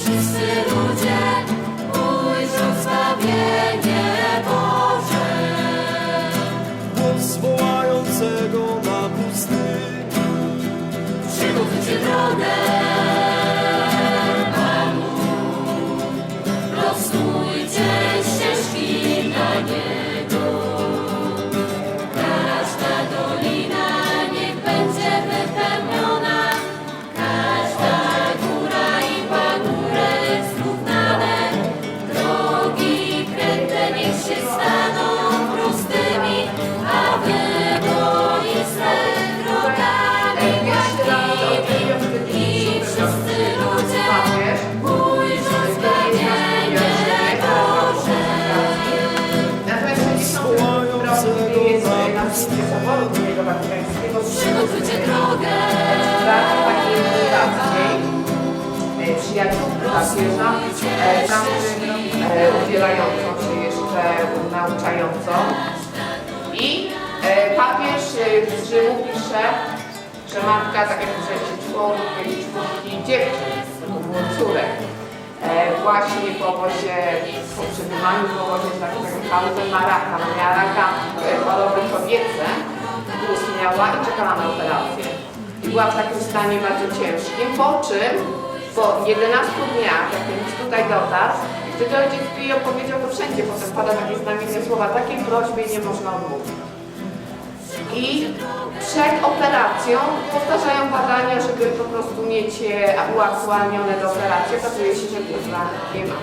wszyscy ludzie papieża, e, tam e, udzielającą się jeszcze nauczającą. I e, papież e, z pisze, że matka, tak jak piszecie, członków, członki dziewczyn, było córek, e, właśnie po obozie, po przebywaniu w obozie tak pauzy ma raka, no miała raka e, choroby kobiece, guz miała i czekała na operację. I była w takim stanie bardzo ciężkim, po czym po 11 dniach, jak list tutaj dotarł, wtedy ojciec Pio powiedział, to wszędzie potem pada takie znamienne słowa, takiej prośbie nie można odmówić. I przed operacją powtarzają badania, żeby po prostu mieć je uaktualnione do operacji. Okazuje się, że nie ma.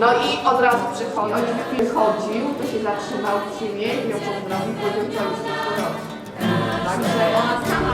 No i od razu przychodzi, on wychodził, to się zatrzymał siebie i ją pozdrowił, powiedział, co już. Także ona sama